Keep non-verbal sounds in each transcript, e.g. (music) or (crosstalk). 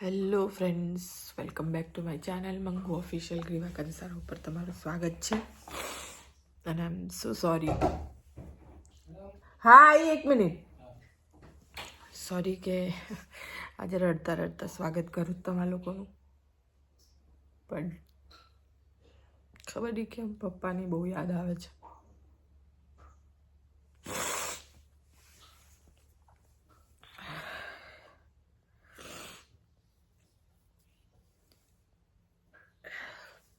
Hello friends welcome back to my channel Mangu official Greeva Kansar ઉપર તમારું સ્વાગત છે અને આઈ એમ સો સોરી હા એ એક મિનિટ સોરી કે આજે રડતા રડતા સ્વાગત કરું તમારા લોકોનું પણ ખબર નહીં કેમ પપ્પાની બહુ યાદ આવે છે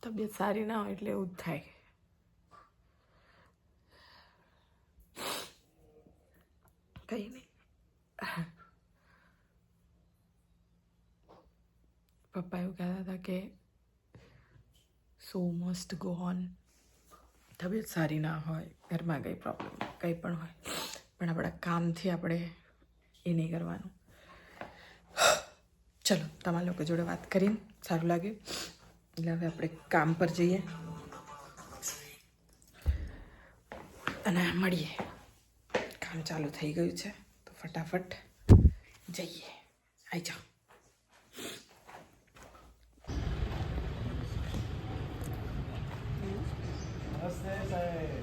તબિયત સારી ના હોય એટલે એવું જ થાય. કઈ નહીં પપ્પા એવું કહેતા હતા કે સો મસ્ટ ગો ઓન તબિયત સારી ના હોય, ઘરમાં કંઈ પ્રોબ્લેમ કંઈ પણ હોય. પણ આપણા કામથી આપણે એ નહીં કરવાનું. ચલો, તમારા લોકો જોડે વાત કરીને સારું લાગ્યું. એટલે હવે આપણે કામ પર જઈએ. અને મળીએ. કામ ચાલુ થઈ ગયું છે, તો ફટાફટ જઈએ. આવી જાઓ. નમસ્તે સાહેબ.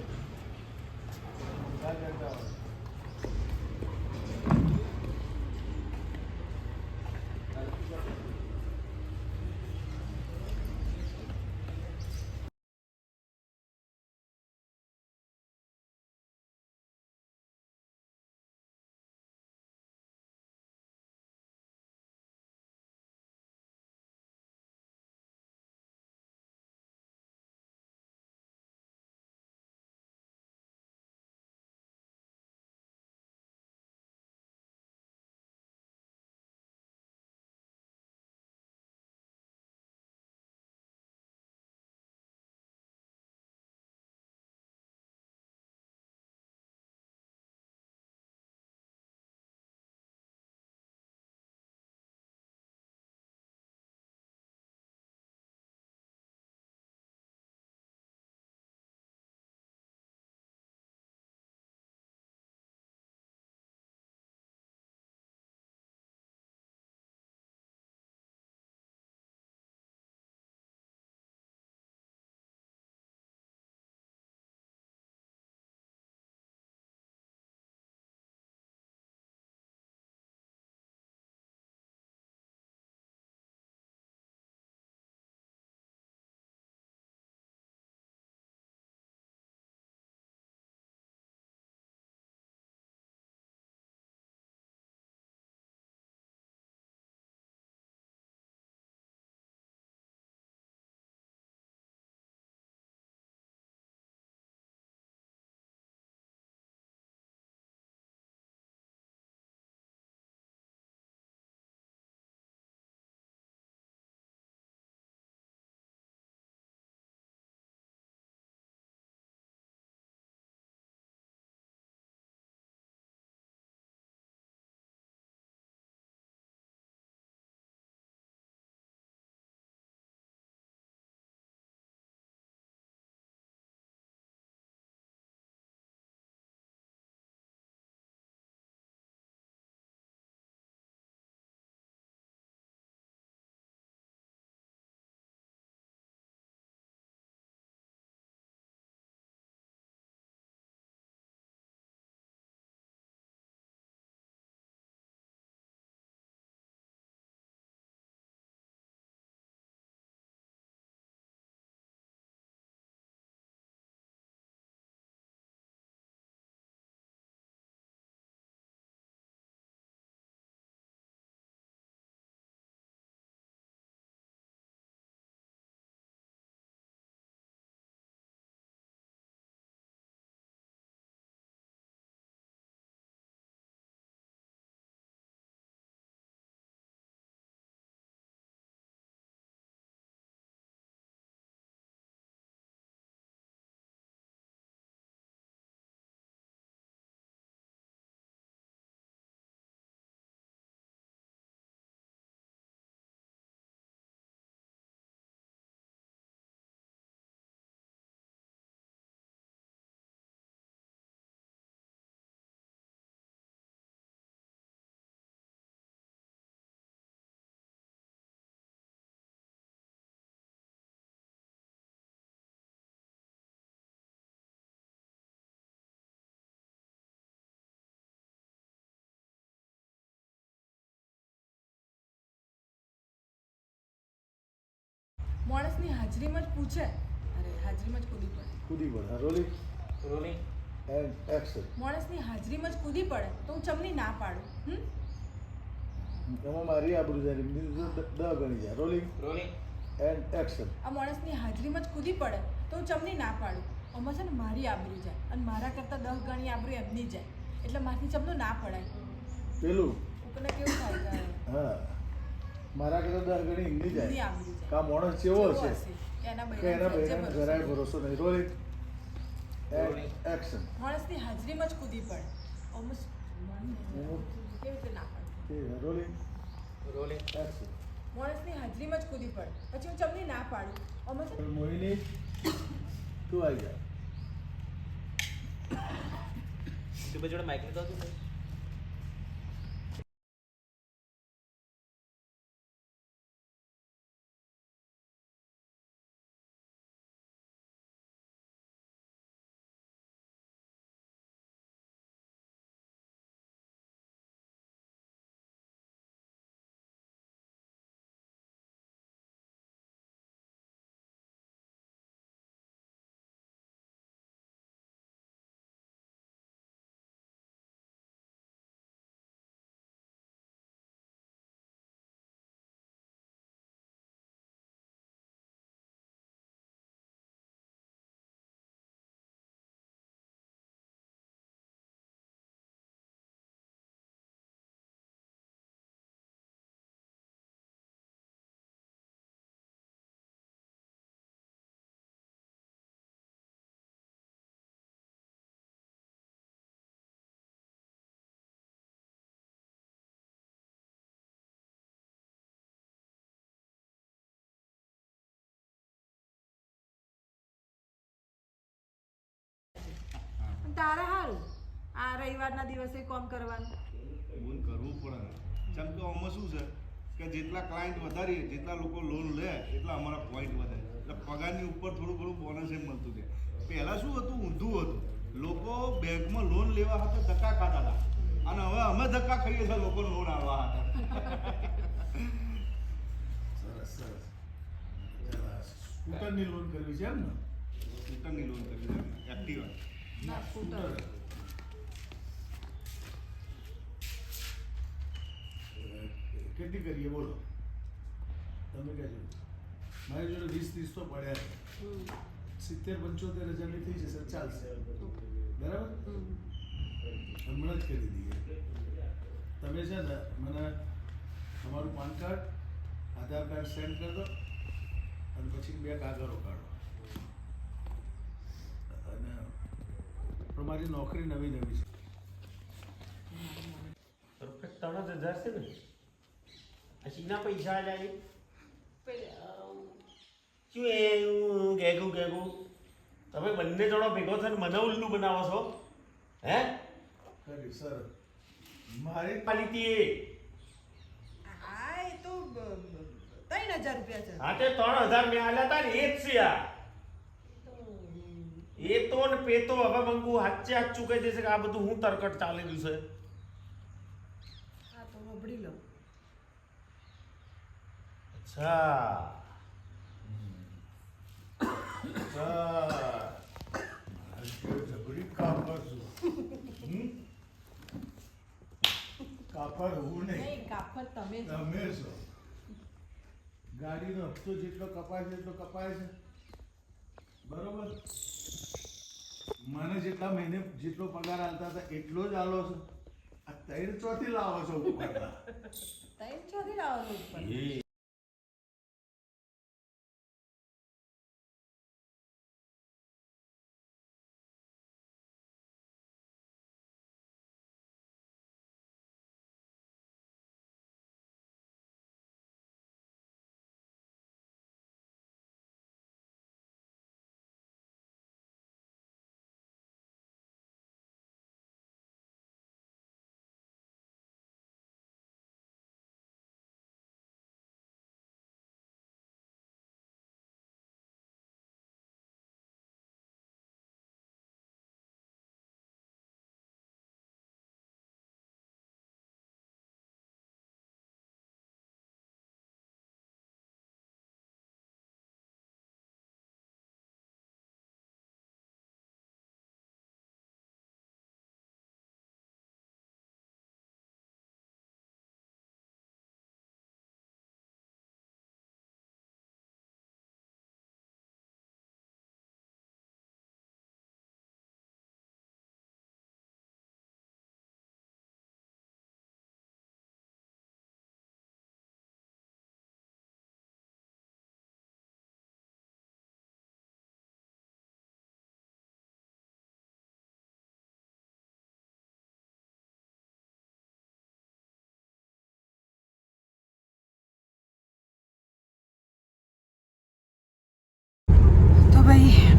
માણસની હાજરીમાં જ પૂછે. અરે હાજરીમાં જ કૂદી પડે. કૂદી પડે. રોલિંગ. રોલિંગ. And action. માણસની હાજરીમાં જ કૂદી પડે. તો હું ચમની ના પાડું. હમ? એમાં મારી આબરૂ જાય. એમની દ ગણી જાય. રોલિંગ. રોલિંગ. And action. આ માણસની હાજરીમાં જ કૂદી પડે. તો હું ચમની ના પાડું. આમાં છે ને મારી આબરૂ જાય. અને મારા કરતાં દસ ગણી આબરૂ એમની જાય. એટલે મારાથી ચમનું ના પડાય. પેલું. કોકને કેવું થાય હા. મારા કરતા દસ ગણી હિન્દી જાય. કા માણસ હશે હશે? કે એના બૈરાને જરાય ભરોસો નહીં. Rolling action. માણસની હાજરીમાં જ કૂદી પડે. આમાં કેવી રીતે ના પડે? Rolling rolling action. માણસની હાજરીમાં જ કૂદી પડે. પછી હું ચમની ના પાડું. છે મોહિની તું આવી જા. તું જોડે માઇક લીધો હતું તારે હારું? આ રવિવારના દિવસે કોમ કરવાનું. લોન કરવું પડે. જેમ કે આમાં શું છે? કે જેટલા ક્લાયન્ટ વધારીએ જેટલા લોકો લોન લે એટલા અમારા પોઈન્ટ વધે. એટલે પગારની ઉપર થોડું ઘણું બોનસ એમ મળતું છે પહેલાં શું હતું? ઊંધું હતું. લોકો બેંકમાં લોન લેવા હતા ધક્કા ખાતા હતા. અને હવે અમે ધક્કા ખાઈએ છીએ લોકો લોન આવવા હતા. સરસ સરસ. સ્કૂટરની લોન કરવી છે એમ ને? સ્કૂટરની લોન કરવી છે. એક્ટિવા ના સ્કૂટર કેટલી કરીએ? બોલો. તમે કહેજો. મારી જોડે વીસ ત્રીસ તો પડ્યા છે. સિત્તેર પંચોતેર હજારની થઈ જશે. ચાલશે. બરાબર? હમણાં જ કરી દઈએ તમે છે ને મને તમારું PAN card Aadhaar card send કરી દો અને પછી બે કાગળો કાઢો. અને પણ મારી નોકરી નવી નવી છે. પરફેક્ટ ત્રણ જ હજાર છે ને પછી ના પૈસા આલ્યા શું એ હું ગેગું ગેગું તમે બંને જણો ભેગો થઈને મને ઉલ્લું બનાવો છો. હે? ખરી સર. મારી પાલિતી હા એ તો ત્રણ હજાર રૂપિયા છે. હા તે ત્રણ હજાર મેં આલ્યા હતા ને એ જ છે આ. એ તો ને પેતો હવે મંગુ હાચે હાચું કહી દેશે કે આ બધું હું તરકટ ચાલી રહ્યું છે. હા તો વબડી લો અચ્છા. કાપડ છું હમ? હું નહીં કાપડ તમે તમે છો. ગાડીનો હપ્તો જેટલો કપાય છે એટલો કપાય છે. બરોબર? મને જેટલા મહિને જેટલો પગાર આવતા હતા એટલો જ આલો છો. આ તૈર ચોથી લાવો છો ઉપર ત્રણ ચોથી લાવવાનું ઉપર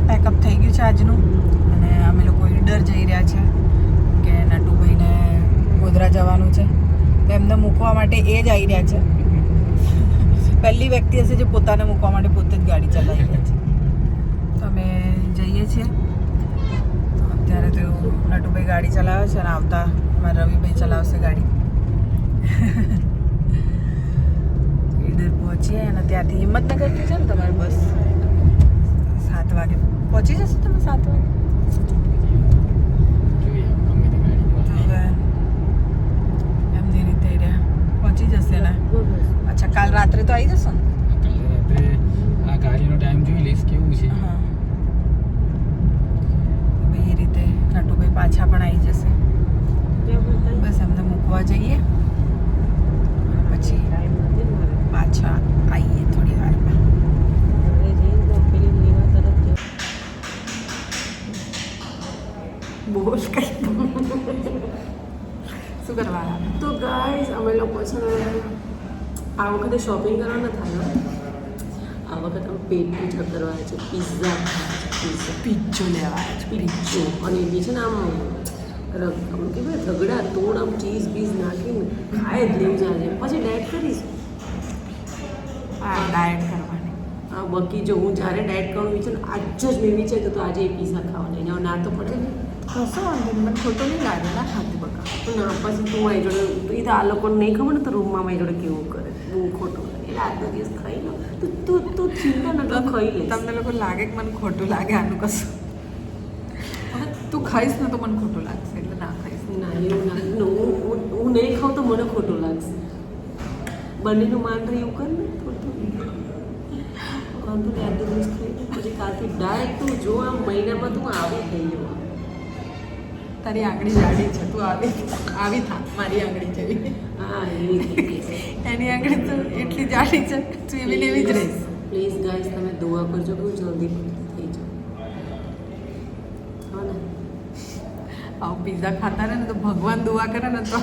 પેકઅપ થઈ ગયું છે આજનું. અને અમે લોકો ઈડર જઈ રહ્યા છે કે નટુભાઈને ગોધરા જવાનું છે. તો એમને મૂકવા માટે એ જ આવી રહ્યા છે. પહેલી વ્યક્તિ હશે જે પોતાને મૂકવા માટે પોતે જ ગાડી ચલાવી રહ્યા છે. તો અમે જઈએ છીએ. અત્યારે તો નટુભાઈ ગાડી ચલાવે છે અને આવતા મારા રવિભાઈ ચલાવશે ગાડી. ઈડર પહોંચીએ અને ત્યાંથી હિંમતનગરથી છે ને તમારી બસ સાત વાગે. પહોંચી જશો તમે સાત વાગે તો હવે એમની રીતે રહ્યા પહોંચી જશે ને અચ્છા કાલ રાત્રે તો આવી જશો ને આ ગાડીનો ટાઈમ જોઈ લઈશ કેવું છે હા હવે એ રીતે નટુભાઈ પાછા પણ આવી જશે બસ એમને મૂકવા જઈએ અને પછી પાછા આવીએ થોડી વારમાં બોલ કઈ શું કરવા તો ગાઈઝ અમે લોકો છે આ વખતે શોપિંગ કરવા નથી આવ્યો આ વખતે અમે પેટ પૂજા કરવા છે પિઝા પીઝા પીજો લેવા છે. પીઝો અને એ છે ને આમ રગ આમ કહેવાય રગડા તોડ આમ ચીઝ બીઝ નાખીને ખાય જ લેવું જાય પછી ડાયટ કરીશ. હા ડાયટ કરવાની. આ બાકી જો હું જ્યારે ડાયટ કરવાનું વિચાર આજ જ મેં વિચાર્યું તો આજે એ પિઝા ખાવાના એને ના તો પડે ને. કશો વાંધો નહીં મને ખોટો નહીં લાગે ના ખાતી બકા પછી તું મારી જોડે એ તો આ લોકોને નહીં ખબર ને તો રૂમમાં મારી જોડે કેવું કરે બહુ ખોટું એટલે આજનો દિવસ ખાઈ લો તો તું તું ચિંતા ન કર ખાઈ લે તમને લોકો લાગે કે મને ખોટું લાગે આનું કશું તું ખાઈશ ને તો મને ખોટું લાગશે એટલે ના ખાઈશ ના એવું ના હું હું હું નહીં ખાઉં તો મને ખોટું લાગશે બંનેનું માન રહે એવું કર ને થોડું વાંધો નહીં આજનો દિવસ ખાઈ પછી કાલથી ડાયરેક્ટ તું જો આમ મહિનામાં તું આવી થઈ જવા તારી આંગળી જાડી છે. તું આવી આવી થા મારી આંગળી જેવી. હા એની આંગળી તો એટલી જાડી છે. તું એવી એવી જ રહીશ. પ્લીઝ ગાઈસ તમે દુઆ કરજો કે જલ્દી થઈ જાઉં. હા ને? આવું પીઝા ખાતા રહે ને તો ભગવાન દુઆ કરે ને તો.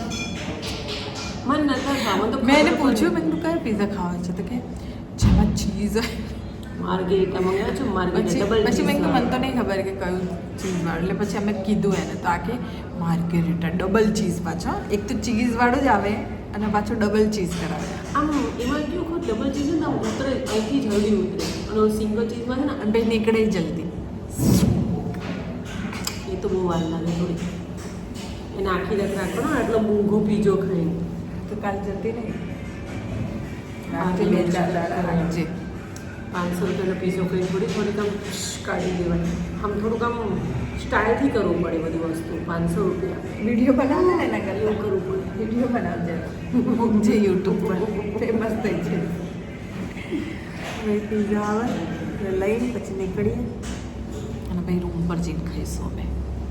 મન નતા ખાવાનું તો મેં એને પૂછ્યું મેં તું કયા પીઝા ખાવા છે? તો કે જેમાં ચીઝ હોય. માર્ગેરિટા મંગાવ્યો છે માર્ગેરિટા ડબલ પછી મેં કીધું મને તો નહીં ખબર કે કયું ચીઝ વાળું. એટલે પછી અમે કીધું એને તો આ કે માર્ગેરિટા ડબલ ચીઝ પાછો એક તો ચીઝ વાળું જ આવે અને પાછો ડબલ ચીઝ કરાવે. આમ એમાં કેવું ખબર ડબલ ચીઝ ને ઉતરે અહીંથી જલ્દી ઉતરે. અને સિંગલ ચીઝમાં છે ને અંડે નીકળે જલ્દી. એ તો બહુ વાર લાગે થોડી. એને આખી રાત રાખવાનો ને એટલો મોંઘો પીજો ખાઈને. તો કાલ જતી નહીં રાત્રે રાખજે પાંચસો રૂપિયાનો પીઝો ખાઈને થોડી થોડીક આમ કાઢી દેવાની. આમ થોડુંક આમ સ્ટાઇલથી કરવું પડે બધી વસ્તુ પાંચસો રૂપિયા. વીડિયો બનાવે ને એના કરતા. એવું કરવું પડે. વીડિયો બનાવજે. જે યુટ્યુબ પર. ફેમસ થઈ છે પીઝા આવે. લઈને પછી નીકળીએ. અને પછી રૂમ પર જઈને ખાઈશું અમે.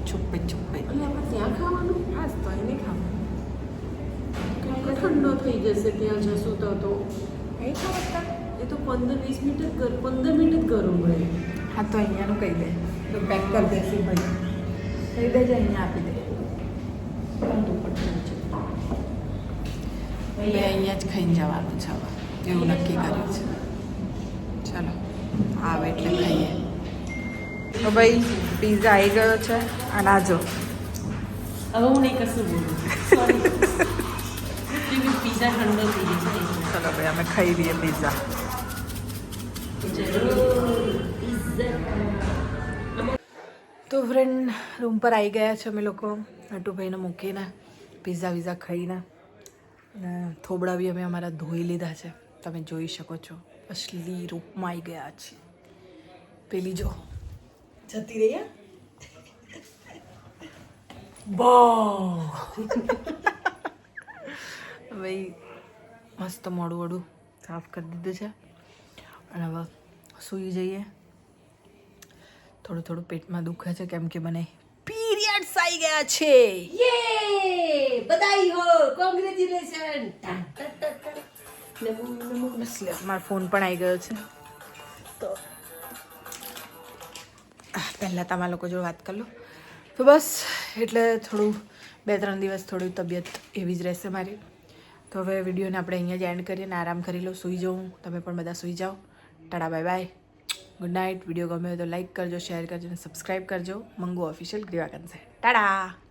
છુપે છુપે ત્યાં ખાવાનું? ખાસ તો એ નહીં ખાવું આપણે ઠંડો થઈ જશે ત્યાં જશું તો તો. અહીં ખાવા એ તો પંદર વીસ મિનિટ જ કર પંદર મિનિટ જ ગરમ રહે હા તો અહીંયાનું કહી દે. તો પેક કરી દેશે ભાઈ. કહી દેજે અહીંયા આપી દે. એટલે અહીંયા જ ખાઈને જવાનું છે હવે. એવું નક્કી કર્યું છે. ચાલો આવે એટલે ખાઈએ. તો ભાઈ પીઝા આવી ગયો છે. અને આ જો હવે હું નહીં કશું બોલું. પીઝા (laughs) ઠંડો થઈ ગયો ચલો ભાઈ અમે ખાઈ લઈએ પીઝા તો ફ્રેન્ડ રૂમ પર આવી ગયા છે અમે લોકો નટુભાઈને મૂકીને પીઝા વિઝા ખાઈને. અને થોબડા બી અમે અમારા ધોઈ લીધા છે. તમે જોઈ શકો છો, અસલી રૂપમાં આવી ગયા છે પેલી જો, જતી રહી, હે? બો (laughs) ભાઈ, મસ્ત મોડું વડું સાફ કરી દીધું છે. અને હવે સૂઈ જઈએ. થોડું થોડું પેટમાં દુખે છે કેમ કે મને પીરિયડ્સ આવી ગયા છે. યે બધાઈ હો કોંગ્રેચ્યુલેશન બસ લે મારો ફોન પણ આવી ગયો છે. તો. પહેલાં તમારા લોકો જોડે વાત કરી લો. તો બસ એટલે થોડું બે ત્રણ દિવસ થોડી તબિયત એવી જ રહેશે મારી. તો હવે વિડીયોને આપણે અહીંયા જ એન્ડ કરીએ અને આરામ કરી લો સૂઈ જાઉં તમે પણ બધા સૂઈ જાઓ. Tata bye bye. Good night video ગમે તો લાઈક કરજો શેર કરજો અને સબસ્ક્રાઈબ કરજો. મંગુ ઓફિશિયલ ગ્રીવા કન્સે ટાડા!